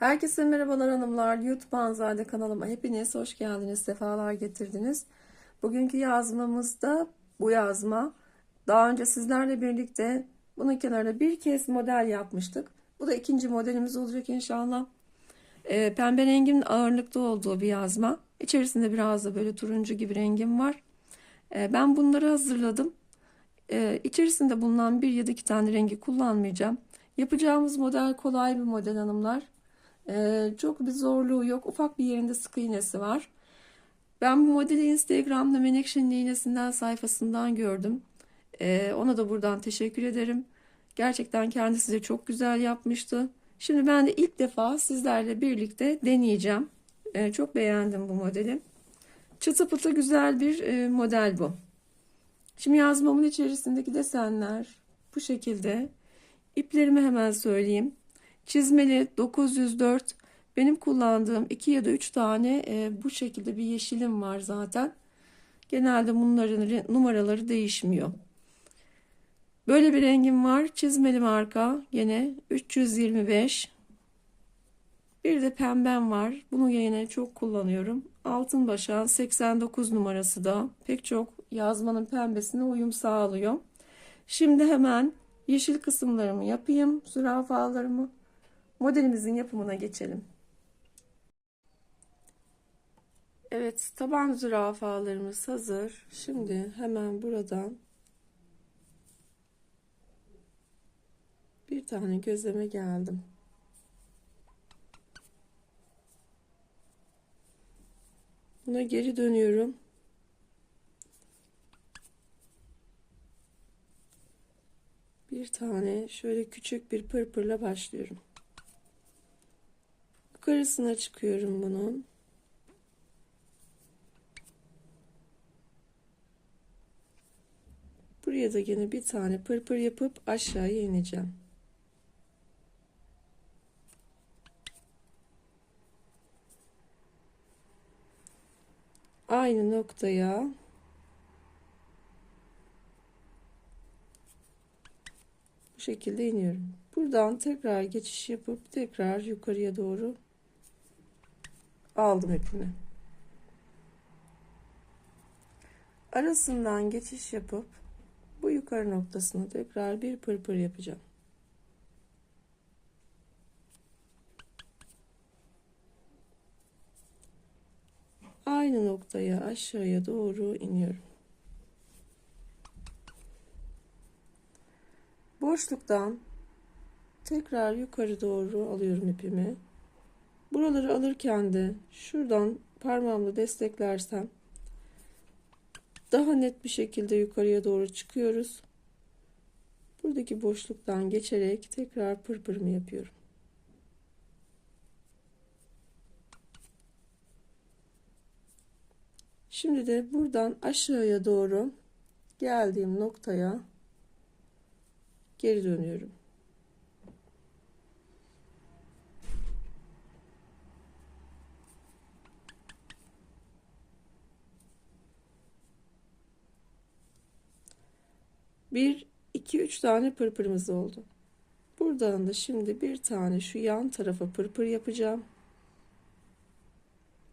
Herkese merhabalar hanımlar. YouTube Anzade kanalıma hepiniz hoş geldiniz, sefalar getirdiniz. Bugünkü yazmamızda bu yazma. Daha önce sizlerle birlikte bunun kenarına bir kez model yapmıştık. Bu da ikinci modelimiz olacak inşallah. Ee, pembe rengin ağırlıkta olduğu bir yazma. İçerisinde biraz da böyle turuncu gibi rengim var. Ee, ben bunları hazırladım. Ee, içerisinde bulunan bir ya da iki tane rengi kullanmayacağım. Yapacağımız model kolay bir model hanımlar. Ee, çok bir zorluğu yok. Ufak bir yerinde sık iğnesi var. Ben bu modeli Instagram'da Menekşe'nin iğnesinden sayfasından gördüm. Ee, ona da buradan teşekkür ederim. Gerçekten kendisi de çok güzel yapmıştı. Şimdi ben de ilk defa sizlerle birlikte deneyeceğim. Ee, çok beğendim bu modeli. Çıtı pıtı güzel bir e, model bu. Şimdi yazmamın içerisindeki desenler bu şekilde. İplerimi hemen söyleyeyim. Çizmeli 904 benim kullandığım 2 ya da 3 tane e, bu şekilde bir yeşilim var zaten. Genelde bunların numaraları değişmiyor. Böyle bir rengim var. Çizmeli marka gene 325. Bir de pembem var. Bunu yine çok kullanıyorum. Altın başan 89 numarası da pek çok yazmanın pembesine uyum sağlıyor. Şimdi hemen yeşil kısımlarımı yapayım. Zürafalarımı. Modelimizin yapımına geçelim. Evet, taban zürafalarımız hazır. Şimdi hemen buradan bir tane gözleme geldim. Buna geri dönüyorum. Bir tane şöyle küçük bir pırpırla başlıyorum. Yukarısına çıkıyorum bunun. Buraya da yine bir tane pırpır yapıp aşağıya ineceğim. Aynı noktaya bu şekilde iniyorum. Buradan tekrar geçiş yapıp tekrar yukarıya doğru aldım ipimi. Arasından geçiş yapıp bu yukarı noktasını tekrar bir pırpır yapacağım. Aynı noktaya aşağıya doğru iniyorum. Boşluktan tekrar yukarı doğru alıyorum ipimi. Buraları alırken de şuradan parmağımla desteklersem daha net bir şekilde yukarıya doğru çıkıyoruz. Buradaki boşluktan geçerek tekrar pırpırımı yapıyorum. Şimdi de buradan aşağıya doğru geldiğim noktaya geri dönüyorum. Bir, iki, üç tane pırpırımız oldu. Buradan da şimdi bir tane şu yan tarafa pırpır yapacağım.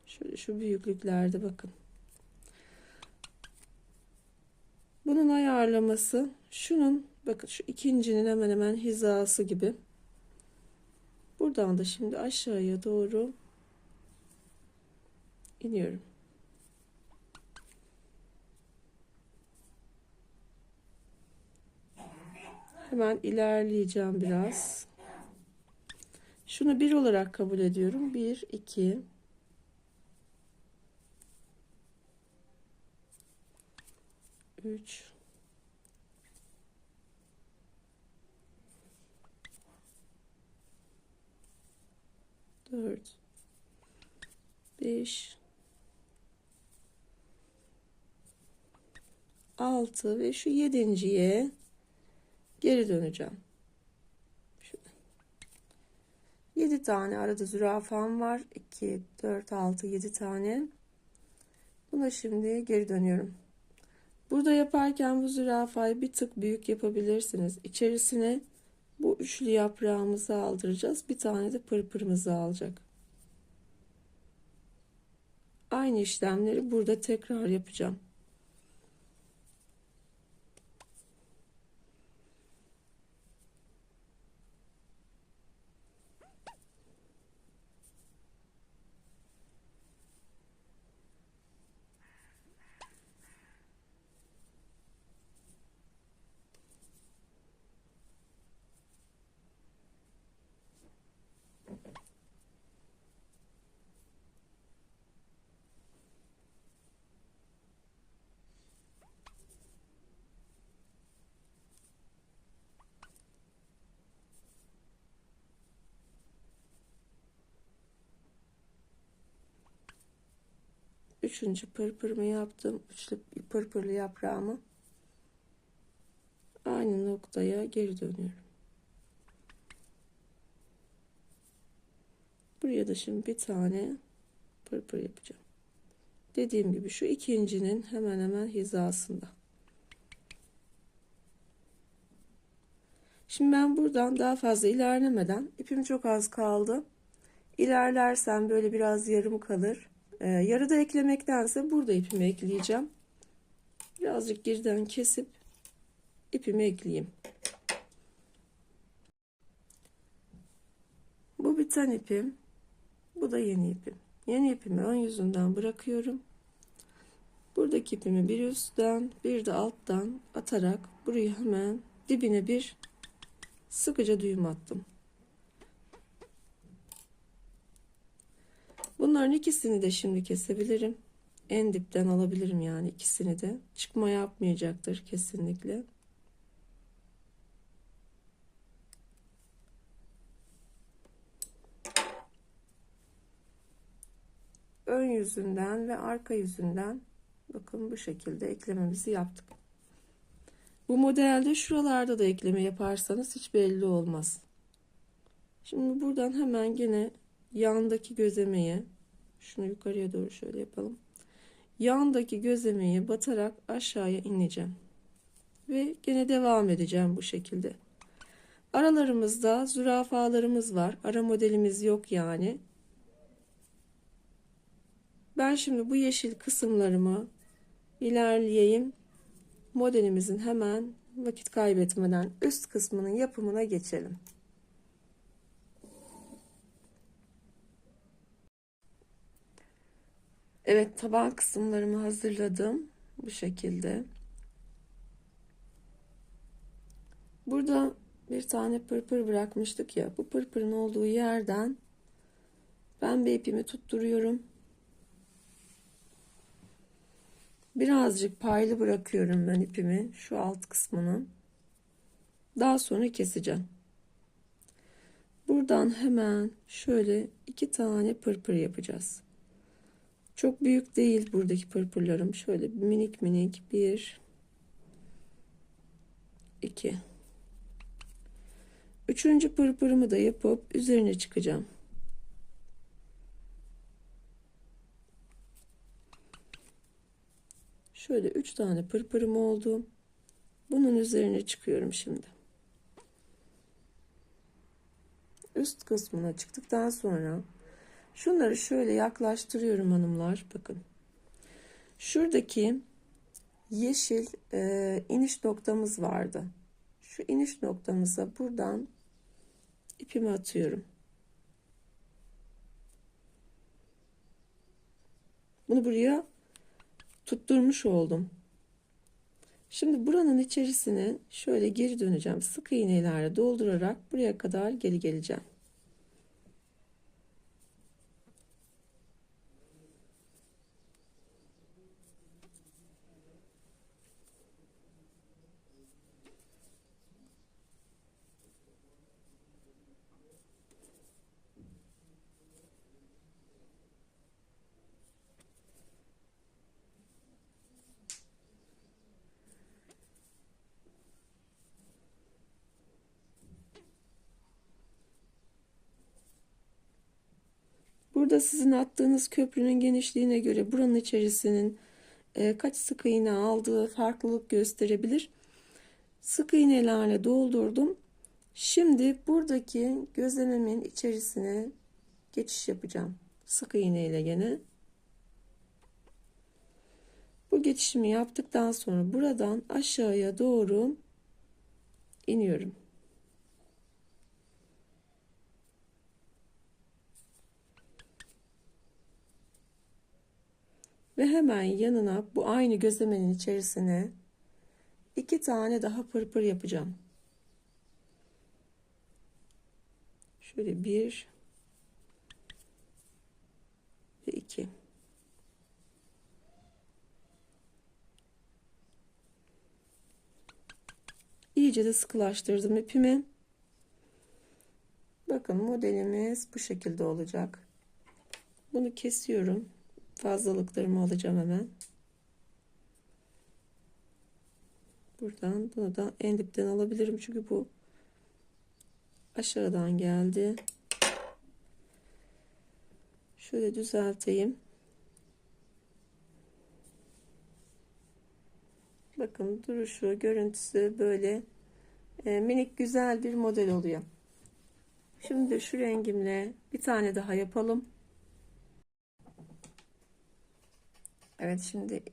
Şöyle şu büyüklüklerde bakın. Bunun ayarlaması şunun bakın şu ikincinin hemen hemen hizası gibi. Buradan da şimdi aşağıya doğru iniyorum. Hemen ilerleyeceğim biraz. Şunu bir olarak kabul ediyorum. Bir, iki. Üç. Dört. Beş. Altı ve şu yedinciye geri döneceğim. Şöyle. 7 tane arada zürafam var. 2, 4, 6, 7 tane. Buna şimdi geri dönüyorum. Burada yaparken bu zürafayı bir tık büyük yapabilirsiniz. İçerisine bu üçlü yaprağımızı aldıracağız. Bir tane de pırpırımızı alacak. Aynı işlemleri burada tekrar yapacağım. Üçüncü pırpırımı yaptım. Üçlü pırpırlı yaprağımı aynı noktaya geri dönüyorum. Buraya da şimdi bir tane pırpır yapacağım. Dediğim gibi şu ikincinin hemen hemen hizasında. Şimdi ben buradan daha fazla ilerlemeden ipim çok az kaldı. İlerlersem böyle biraz yarım kalır. Ee, yarıda eklemektense burada ipimi ekleyeceğim. Birazcık geriden kesip ipimi ekleyeyim. Bu biten ipim. Bu da yeni ipim. Yeni ipimi ön yüzünden bırakıyorum. Buradaki ipimi bir üstten bir de alttan atarak burayı hemen dibine bir sıkıca düğüm attım. Bunların ikisini de şimdi kesebilirim. En dipten alabilirim yani ikisini de. Çıkma yapmayacaktır kesinlikle. Ön yüzünden ve arka yüzünden bakın bu şekilde eklememizi yaptık. Bu modelde şuralarda da ekleme yaparsanız hiç belli olmaz. Şimdi buradan hemen gene yandaki gözlemeye şunu yukarıya doğru şöyle yapalım. Yandaki gözlemeye batarak aşağıya ineceğim. Ve gene devam edeceğim bu şekilde. Aralarımızda zürafalarımız var. Ara modelimiz yok yani. Ben şimdi bu yeşil kısımlarımı ilerleyeyim. Modelimizin hemen vakit kaybetmeden üst kısmının yapımına geçelim. Evet taban kısımlarımı hazırladım. Bu şekilde. Burada bir tane pırpır bırakmıştık ya. Bu pırpırın olduğu yerden ben bir ipimi tutturuyorum. Birazcık paylı bırakıyorum ben ipimi şu alt kısmını. Daha sonra keseceğim. Buradan hemen şöyle iki tane pırpır yapacağız. Çok büyük değil buradaki pırpırlarım. Şöyle minik minik bir iki. Üçüncü pırpırımı da yapıp üzerine çıkacağım. Şöyle üç tane pırpırım oldu. Bunun üzerine çıkıyorum şimdi. Üst kısmına çıktıktan sonra şunları şöyle yaklaştırıyorum hanımlar. Bakın. Şuradaki yeşil e, iniş noktamız vardı. Şu iniş noktamıza buradan ipimi atıyorum. Bunu buraya tutturmuş oldum. Şimdi buranın içerisine şöyle geri döneceğim. Sık iğnelerle doldurarak buraya kadar geri geleceğim. Burada sizin attığınız köprünün genişliğine göre buranın içerisinin e, kaç sık iğne aldığı farklılık gösterebilir. Sık iğnelerle doldurdum. Şimdi buradaki gözlememin içerisine geçiş yapacağım. Sık iğne ile gene. Bu geçişimi yaptıktan sonra buradan aşağıya doğru iniyorum. Ve hemen yanına bu aynı gözlemenin içerisine iki tane daha pırpır yapacağım. Şöyle bir ve iki. İyice de sıkılaştırdım ipimi. Bakın modelimiz bu şekilde olacak. Bunu kesiyorum. Fazlalıklarımı alacağım hemen. Buradan bunu da en dipten alabilirim çünkü bu aşağıdan geldi. Şöyle düzelteyim. Bakın duruşu, görüntüsü böyle e, minik güzel bir model oluyor. Şimdi şu rengimle bir tane daha yapalım. Evet şimdi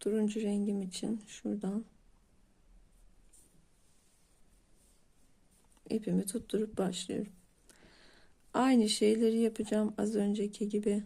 turuncu rengim için şuradan ipimi tutturup başlıyorum. Aynı şeyleri yapacağım az önceki gibi.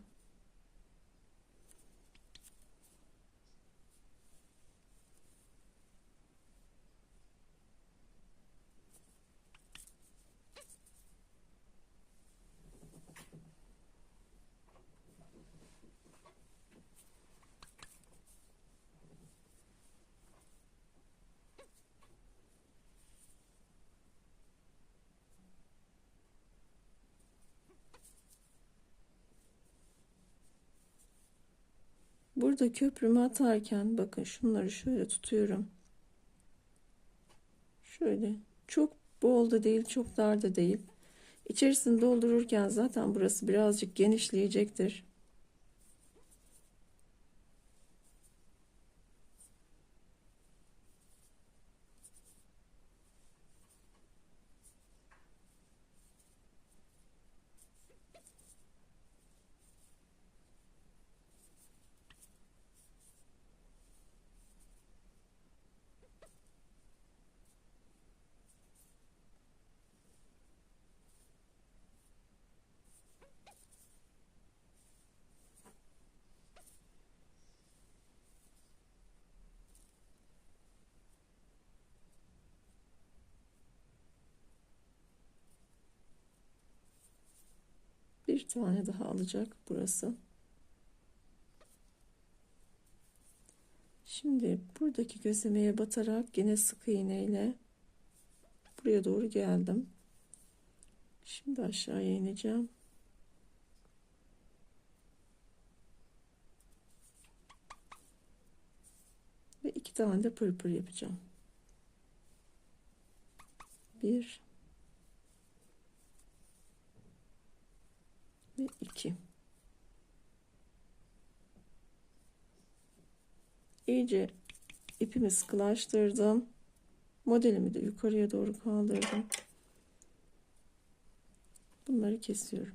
Burada köprümü atarken bakın şunları şöyle tutuyorum. Şöyle çok bol da değil çok dar da değil. İçerisini doldururken zaten burası birazcık genişleyecektir. Bir tane daha alacak burası. Şimdi buradaki gözlemeye batarak yine sık iğne ile buraya doğru geldim. Şimdi aşağıya ineceğim. Ve iki tane de pırpır yapacağım. Bir ve 2 iyice ipimi sıkılaştırdım. Modelimi de yukarıya doğru kaldırdım. Bunları kesiyorum.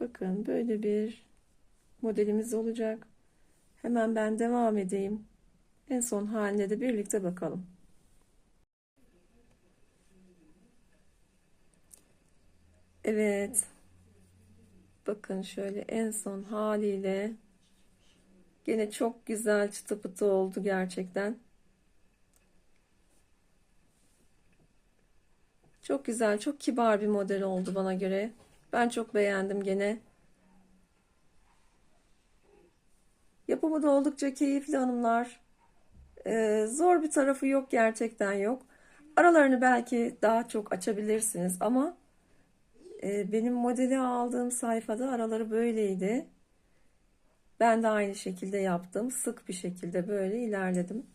Bakın böyle bir modelimiz olacak. Hemen ben devam edeyim en son haline de birlikte bakalım. Evet. Bakın şöyle en son haliyle gene çok güzel çıtı pıtı oldu gerçekten. Çok güzel, çok kibar bir model oldu bana göre. Ben çok beğendim gene. Yapımı da oldukça keyifli hanımlar. Ee, zor bir tarafı yok gerçekten yok. Aralarını belki daha çok açabilirsiniz ama e, benim modeli aldığım sayfada araları böyleydi. Ben de aynı şekilde yaptım. Sık bir şekilde böyle ilerledim.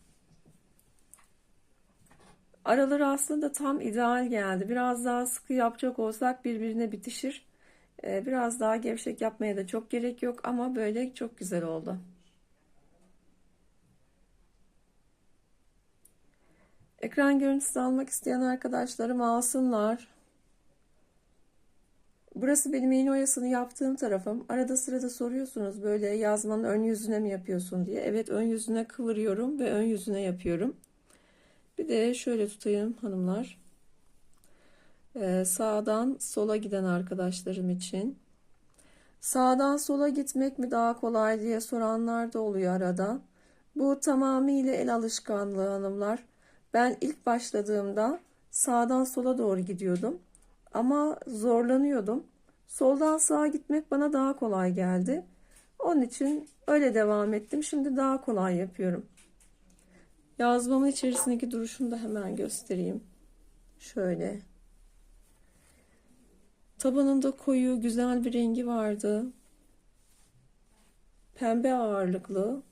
Araları aslında tam ideal geldi. Biraz daha sıkı yapacak olsak birbirine bitişir. Ee, biraz daha gevşek yapmaya da çok gerek yok ama böyle çok güzel oldu. Ekran görüntüsü almak isteyen arkadaşlarım alsınlar. Burası benim iğne oyasını yaptığım tarafım. Arada sırada soruyorsunuz böyle yazmanın ön yüzüne mi yapıyorsun diye. Evet ön yüzüne kıvırıyorum ve ön yüzüne yapıyorum. Bir de şöyle tutayım hanımlar. Ee, sağdan sola giden arkadaşlarım için. Sağdan sola gitmek mi daha kolay diye soranlar da oluyor arada. Bu tamamıyla el alışkanlığı hanımlar. Ben ilk başladığımda sağdan sola doğru gidiyordum. Ama zorlanıyordum. Soldan sağa gitmek bana daha kolay geldi. Onun için öyle devam ettim. Şimdi daha kolay yapıyorum. Yazmamın içerisindeki duruşunu da hemen göstereyim. Şöyle. Tabanında koyu, güzel bir rengi vardı. Pembe ağırlıklı.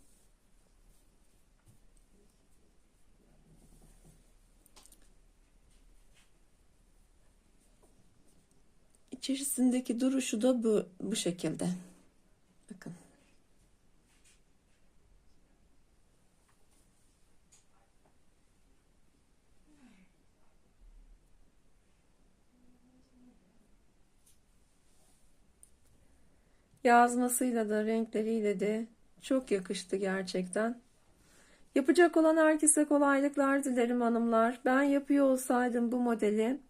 İçerisindeki duruşu da bu, bu şekilde. Bakın. Yazmasıyla da renkleriyle de çok yakıştı gerçekten. Yapacak olan herkese kolaylıklar dilerim hanımlar. Ben yapıyor olsaydım bu modeli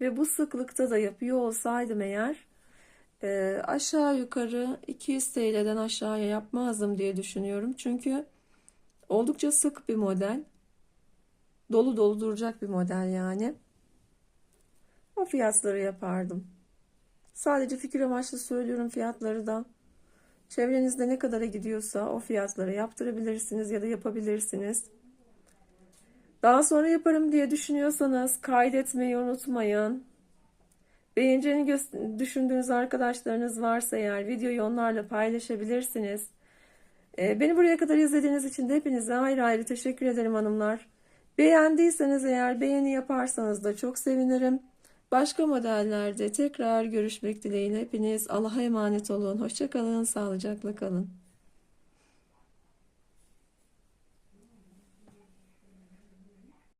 ve bu sıklıkta da yapıyor olsaydım eğer e, aşağı yukarı 200 TL'den aşağıya yapmazdım diye düşünüyorum. Çünkü oldukça sık bir model. Dolu dolu duracak bir model yani. O fiyatları yapardım. Sadece fikir amaçlı söylüyorum fiyatları da. Çevrenizde ne kadara gidiyorsa o fiyatlara yaptırabilirsiniz ya da yapabilirsiniz. Daha sonra yaparım diye düşünüyorsanız kaydetmeyi unutmayın. Beğeneceğini düşündüğünüz arkadaşlarınız varsa eğer videoyu onlarla paylaşabilirsiniz. Ee, beni buraya kadar izlediğiniz için de hepinize ayrı ayrı teşekkür ederim hanımlar. Beğendiyseniz eğer beğeni yaparsanız da çok sevinirim. Başka modellerde tekrar görüşmek dileğiyle hepiniz Allah'a emanet olun. Hoşçakalın, sağlıcakla kalın.